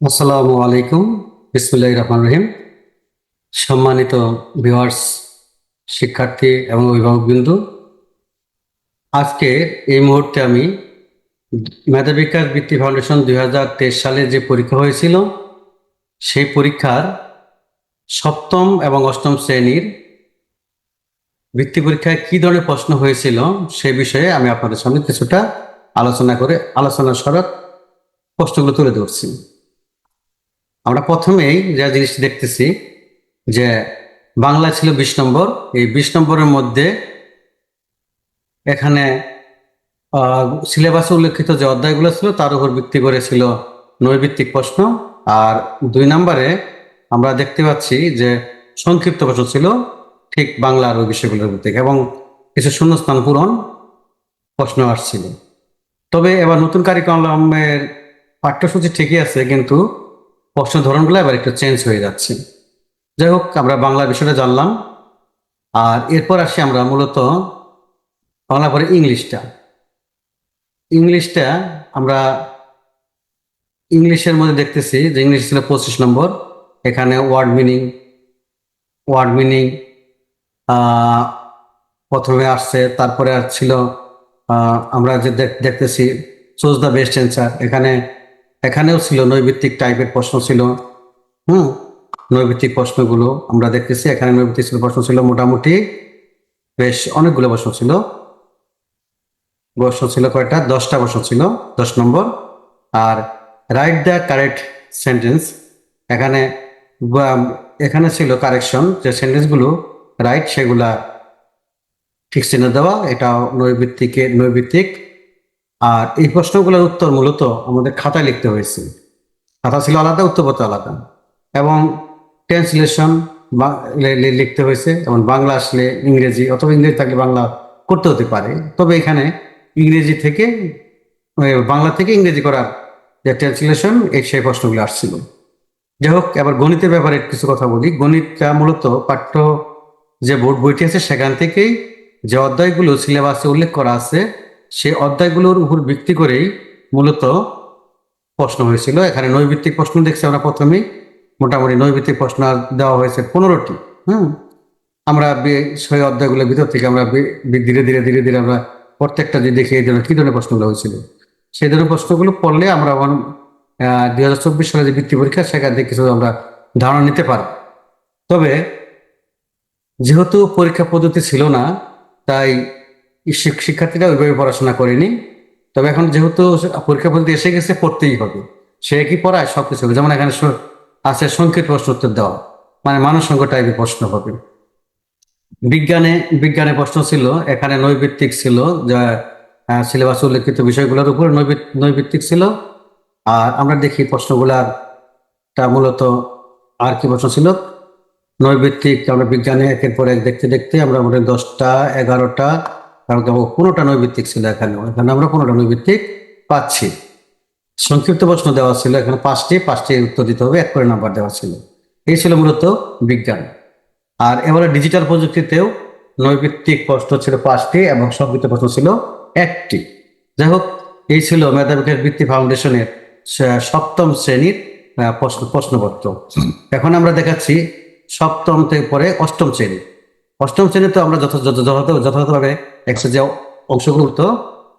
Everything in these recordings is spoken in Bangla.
আসসালামু আলাইকুম। বিসমুল্লাহ রহমান রহিম। সম্মানিত ভিওয়ার্স শিক্ষার্থী এবং অভিভাবকবৃন্দ, আজকে এই মুহূর্তে আমি মেধাবিকাশ বৃত্তি ফাউন্ডেশন দু হাজার তেইশ সালে যে পরীক্ষা হয়েছিল, সেই পরীক্ষার সপ্তম এবং অষ্টম শ্রেণির বৃত্তি পরীক্ষায় কি ধরনের প্রশ্ন হয়েছিল, সে বিষয়ে আমি আপনাদের সামনে কিছুটা আলোচনা করে, আলোচনা সরক প্রশ্নগুলো তুলে ধরছি। আমরা প্রথমেই যা জিনিস দেখতেছি যে বাংলা ছিল বিশ নম্বর। এই বিশ নম্বরের মধ্যে এখানে সিলেবাসে উল্লেখিত যে অধ্যায়গুলো ছিল, তার উপর ভিত্তি করে ছিল নৈভিত্তিক প্রশ্ন। আর দুই নম্বরে আমরা দেখতে পাচ্ছি যে সংক্ষিপ্ত প্রশ্ন ছিল ঠিক বাংলার ওই বিষয়গুলোর ভিত্তিক এবং কিছু শূন্যস্থান পূরণ প্রশ্ন আসছিল। তবে এবার নতুন কারিকুলামের পাঠ্যসূচি ঠিকই আছে, কিন্তু প্রশ্ন ধরনগুলো এবার একটু চেঞ্জ হয়ে যাচ্ছে। যাই হোক, আমরা বাংলা বিষয়টা জানলাম। আর এরপর আসি আমরা মূলত বাংলা পরে ইংলিশটা। ইংলিশটা আমরা ইংলিশের মধ্যে দেখতেছি যে ইংলিশ ছিল পঁচিশ নম্বর। এখানে ওয়ার্ড মিনিং ওয়ার্ড মিনিং প্রথমে আসছে, তারপরে আর ছিল আমরা যে দেখ- দেখতেছি চুজ দ্য বেস্ট অ্যান্সার এখানে এখানেও ছিল নৈবিত্তিক টাইপের প্রশ্ন ছিল। হুম, নৈবিত্তিক প্রশ্নগুলো আমরা দেখতেছি। এখানে নৈবিত্তিক ছিল প্রশ্ন ছিল মোটামুটি বেশ অনেকগুলো প্রশ্ন ছিল। প্রশ্ন ছিল কয়টা? দশটা প্রশ্ন ছিল, দশ নম্বর। আর রাইট দ্য কারেক্ট সেন্টেন্স এখানে এখানে ছিল কারেকশন যে সেন্টেন্সগুলো রাইট সেগুলা ঠিক চিহ্ন দেওয়া এটা নৈবিত্তিকে নৈবিত্তিক আর এই প্রশ্নগুলোর উত্তর মূলত আমাদের খাতায় লিখতে হয়েছে। খাতা ছিল আলাদা, উত্তরপত্র আলাদা। এবং ট্রান্সলেশন লিখতে হয়েছে। এবং বাংলা আসলে ইংরেজি, অথবা ইংরেজি থাকলে বাংলা করতে হতে পারে। তবে এখানে ইংরেজি থেকে বাংলা থেকে ইংরেজি করার যে ট্রান্সলেশন, এই সেই প্রশ্নগুলো আসছিল। যাই হোক, এবার গণিতের ব্যাপারে কিছু কথা বলি। গণিতটা মূলত পাঠ্য যে বোর্ড বইটি আছে, সেখান থেকেই যে অধ্যায়গুলো সিলেবাসে উল্লেখ করা আছে সেই অধ্যায়গুলোর উপর ভিত্তি করেই মূলত প্রশ্ন হয়েছিল। এখানে নৈভিত্তিক প্রশ্ন দেখছি আমরা প্রথমেই মোটামুটি নৈভিত্তিক প্রশ্ন দেওয়া হয়েছে পনেরোটি হ্যাঁ আমরা সেই অধ্যায়গুলোর ভিতর থেকে আমরা ধীরে ধীরে ধীরে ধীরে আমরা প্রত্যেকটা যে দেখি এই ধরনের কি ধরনের প্রশ্নগুলো হয়েছিল। সেই ধরনের প্রশ্নগুলো পড়লে আমরা দুই হাজার চব্বিশ সালে যে বৃত্তি পরীক্ষা, সেখান থেকে কিছু আমরা ধারণা নিতে পারব। তবে যেহেতু পরীক্ষা পদ্ধতি ছিল না, তাই শিক্ষার্থীরা ওইভাবে পড়াশোনা করেনি। তবে এখন যেহেতু পরীক্ষা পদ্ধতি এসে গেছে, পড়তেই হবে। সে কি পড়ায়? সব কিছু। যেমন এখানে আছে সংক্ষিপ্ত প্রশ্ন উত্তর দেওয়া। মানে মানুষ সংখ্য টাইপের প্রশ্ন হবে। বিজ্ঞানে বিজ্ঞানের প্রশ্ন ছিল, এখানে নৈবিত্তিক ছিল, যা সিলেবাস উল্লেখিত বিষয়গুলোর উপর নৈবিত নৈবিত্তিক ছিল। আর আমরা দেখি প্রশ্নগুলার তা মূলত আর কি প্রশ্ন ছিল? নৈবিত্তিক, আমরা বিজ্ঞানে একের পর এক দেখতে দেখতে আমরা মোটামুটি দশটা, এগারোটা কারণ কোনোটা নৈবিত্তিক ছিল এখানে এখানে আমরা কোনোটা নৈবিত্তিক পাচ্ছি। সংক্ষিপ্ত প্রশ্ন দেওয়া ছিল, এখানে পাঁচটি পাঁচটি উত্তর দিতে হবে, এক করে নাম্বার দেওয়া ছিল। এই ছিল মূলত বিজ্ঞান। আর এবারে ডিজিটাল প্রযুক্তিতেও নৈবিত্তিক প্রশ্ন ছিল পাঁচটি এবং সংক্ষিপ্ত প্রশ্ন ছিল একটি। যাই হোক, এই ছিল মেধাবিকাশ বৃত্তি ফাউন্ডেশনের সপ্তম শ্রেণির প্রশ্ন, প্রশ্নপত্র। এখন আমরা দেখাচ্ছি সপ্তম থেকে পরে অষ্টম শ্রেণি। অষ্টম শ্রেণীতে আমরা যথা যথা- যথাযথ, যথাযথভাবে একশো যে অংশগুলো হতো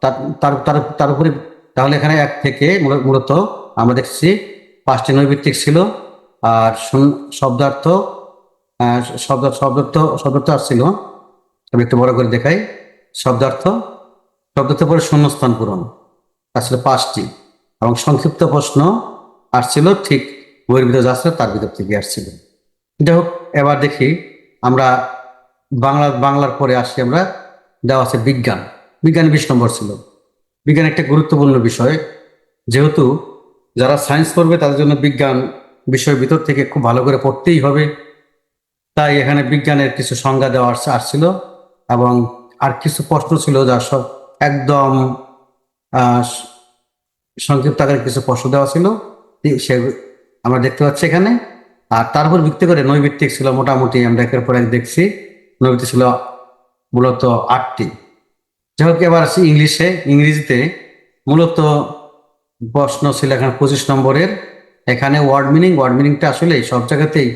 তার তার তার উপরে, তাহলে এখানে এক থেকে মূলত আমরা দেখছি পাঁচটি নৈবিত্তিক ছিল। আর শব্দার্থ শব্দ, শব্দার্থ শব্দার্থ আসছিল আমি একটু বড় করে দেখাই। শব্দার্থ শব্দার্থ পরে শূন্যস্থান পূরণ। আসলে পাঁচটি। এবং সংক্ষিপ্ত প্রশ্ন আসছিল ঠিক বইয়ের ভিতরে যা তার ভিতর থেকে আসছিল যাই হোক, এবার দেখি আমরা বাংলা, বাংলার পরে আসি আমরা। দেওয়া আছে বিজ্ঞান। বিজ্ঞান বিশ নম্বর ছিল। বিজ্ঞান একটা গুরুত্বপূর্ণ বিষয়। যেহেতু যারা সায়েন্স করবে তাদের জন্য বিজ্ঞান বিষয়ের ভিতর থেকে খুব ভালো করে পড়তেই হবে। তাই এখানে বিজ্ঞানের কিছু সংজ্ঞা দেওয়া আসছে- আসছিল এবং আর কিছু প্রশ্ন ছিল যা সব একদম সংক্ষিপ্ত আকারে কিছু প্রশ্ন দেওয়া ছিল। সে আমরা দেখতে পাচ্ছি এখানে। আর তারপর ভিত্তি করে নৈবিত্তিক ছিল, মোটামুটি আমরা একের পর এক দেখছি। নৈবিত্তিক ছিল মূলত আটটি। যাই এবার আসি ইংলিশে। ইংরেজিতে মূলত প্রশ্ন ছিল এখানে পঁচিশ নম্বরের। এখানে ওয়ার্ড মিনিং ওয়ার্ড মিনিংটা আসলে সব জায়গাতেই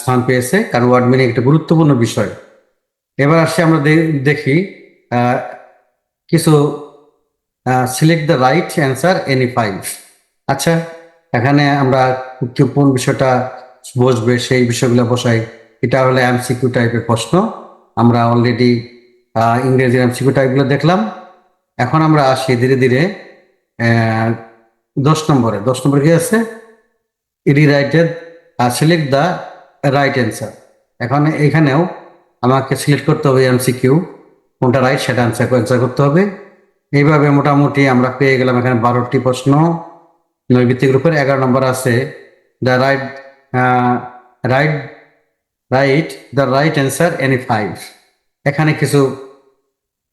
স্থান পেয়েছে, কারণ ওয়ার্ড মিনিং একটা গুরুত্বপূর্ণ বিষয়। এবার আসছে আমরা দেখি কিছু select the right answer any five আচ্ছা এখানে আমরা কোন বিষয়টা বসবে, সেই বিষয়গুলো বসাই। এটা হলো এমসিকিউ টাইপের প্রশ্ন। আমরা অলরেডি ইংরেজি এমসিকিউ টাইপগুলো দেখলাম। এখন আমরা আসি ধীরে ধীরে দশ নম্বরে। দশ নম্বরে কি আছে? Rewrite it select the right answer এখন এখানেও আমাকে সিলেক্ট করতে হবে এমসিকিউ কোনটা রাইট সেটা অ্যান্সার অ্যান্সার করতে হবে। এইভাবে মোটামুটি আমরা পেয়ে গেলাম এখানে বারোটি প্রশ্ন। নৈবিত্তিক গ্রুপের এগারো নম্বর আছে the right right right the right answer any five এখানে কিছু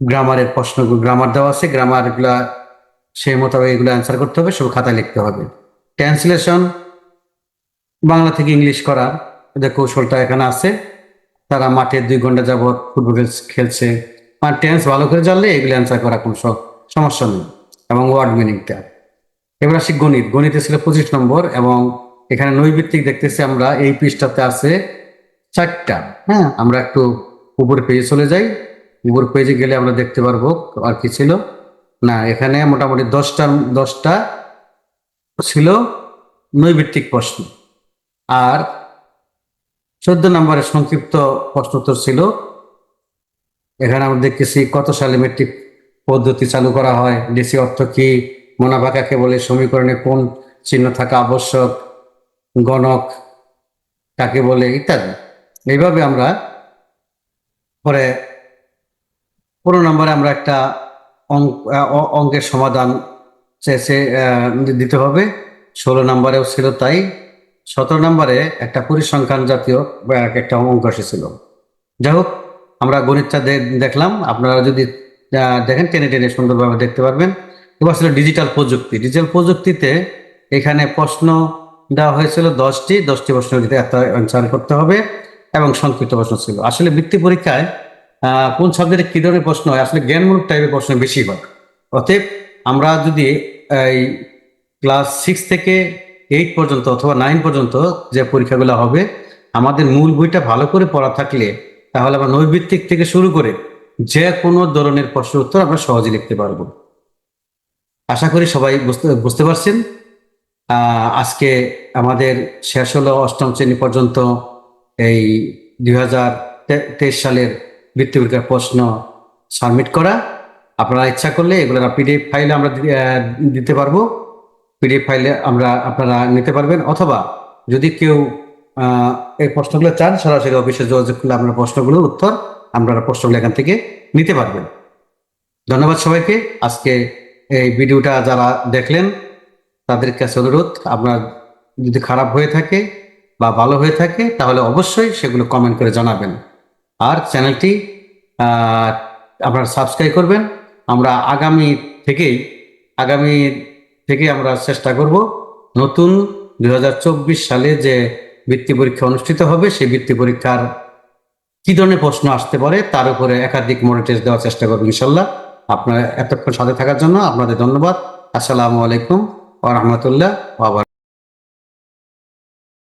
গ্রামারের প্রশ্ন গ্রামার দেওয়া আছে গ্রামারগুলা সেই মোতাবেক এগুলো অ্যান্সার করতে হবে, সব খাতায় লিখতে হবে। ট্রান্সলেশন বাংলা থেকে ইংলিশ করার যে কৌশলটা এখানে আছে। তারা মাঠে দুই ঘণ্টা যাবৎ ফুটবল খেল- খেলছে। আর টেন্স ভালো করে জানলে এগুলো অ্যান্সার করা কোনো স- সমস্যা নেই। এবং ওয়ার্ড মিনিংটা এবার আসি গণিত। গণিতে ছিল পঁচিশ নম্বর এবং এখানে নৈবিত্তিক দেখতেছি আমরা, এই পৃষ্ঠাতে আছে চারটা। হ্যাঁ আমরা একটু উপর পেজে চলে যাই। উপর পেজে গেলে আমরা দেখতে পারব আর কি ছিল। না, এখানে মোটামুটি দশটা দশটা ছিল নৈবিত্তিক প্রশ্ন। আর চোদ্দ নম্বরের সংক্ষিপ্ত প্রশ্নোত্তর ছিল, এখানে আমরা দেখতেছি কত সালে মেট্রিক পদ্ধতি চালু করা হয় ডিসি অর্থ কি, মুনাফা কাকে বলে, সমীকরণে কোন চিহ্ন থাকা আবশ্যক, গণক কাকে বলে, ইত্যাদি। এইভাবে আমরা পরে পনেরো নম্বরে আমরা একটা অঙ্কের সমাধান চেয়েছে দিতে হবে। ষোলো নম্বরেও ছিল তাই। সতেরো নম্বরে একটা পরিসংখ্যান জাতীয় একটা অঙ্ক এসেছিল। যাই হোক, আমরা গণিতটা দেখলাম। আপনারা যদি দেখেন, টেনে টেনে সুন্দরভাবে দেখতে পারবেন। এবার ছিল ডিজিটাল প্রযুক্তি। ডিজিটাল প্রযুক্তিতে এখানে প্রশ্ন দেওয়া হয়েছিল দশটি। দশটি প্রশ্ন অ্যান্সার করতে হবে। এবং সংক্ষিপ্ত প্রশ্ন ছিল। আসলে বৃত্তি পরীক্ষায় কোন সাবজেক্টে কি ধরনের প্রশ্ন হয়? আসলে জ্ঞানমূলক টাইপের প্রশ্ন বেশি হয়। অতএব আমরা যদি এই ক্লাস সিক্স থেকে এইট পর্যন্ত অথবা নাইন পর্যন্ত যে পরীক্ষাগুলো হবে, আমাদের মূল বইটা ভালো করে পড়া থাকলে তাহলে আমরা নৈবিত্তিক থেকে শুরু করে যে কোনো ধরনের প্রশ্ন উত্তর আমরা সহজে লিখতে পারব। আশা করি সবাই বুঝতে বুঝতে পারছেন। আজকে আমাদের শেষ হলো অষ্টম শ্রেণি পর্যন্ত এই দুই হাজার তেইশ সালের বৃত্তি পরীক্ষার প্রশ্ন সাবমিট করা। আপনারা ইচ্ছা করলে এগুলোর পিডিএফ ফাইলে আমরা দিতে পারব। পিডিএফ ফাইলে আমরা আপনারা নিতে পারবেন। অথবা যদি কেউ এই প্রশ্নগুলো চান, সরাসরি অফিসে যোগাযোগ করলে আপনার প্রশ্নগুলোর উত্তর আপনারা প্রশ্নগুলো এখান থেকে নিতে পারবেন। ধন্যবাদ সবাইকে। আজকে এই ভিডিওটা যারা দেখলেন, তাদের কাছে অনুরোধ, আপনার যদি খারাপ হয়ে থাকে বা ভালো হয়ে থাকে, তাহলে অবশ্যই সেগুলো কমেন্ট করে জানাবেন। আর চ্যানেলটি আপনারা সাবস্ক্রাইব করবেন। আমরা আগামী থেকেই, আগামী থেকে আমরা চেষ্টা করব নতুন দু হাজার চব্বিশ সালে যে বৃত্তি পরীক্ষা অনুষ্ঠিত হবে, সেই বৃত্তি পরীক্ষার কি ধরনের প্রশ্ন আসতে পারে, তার উপরে একাধিক টেস্ট দেওয়ার চেষ্টা করব ইনশাল্লাহ। আপনারা এতক্ষণ সাথে থাকার জন্য আপনাদের ধন্যবাদ। আসসালামু আলাইকুম ওয়া রাহমাতুল্লাহ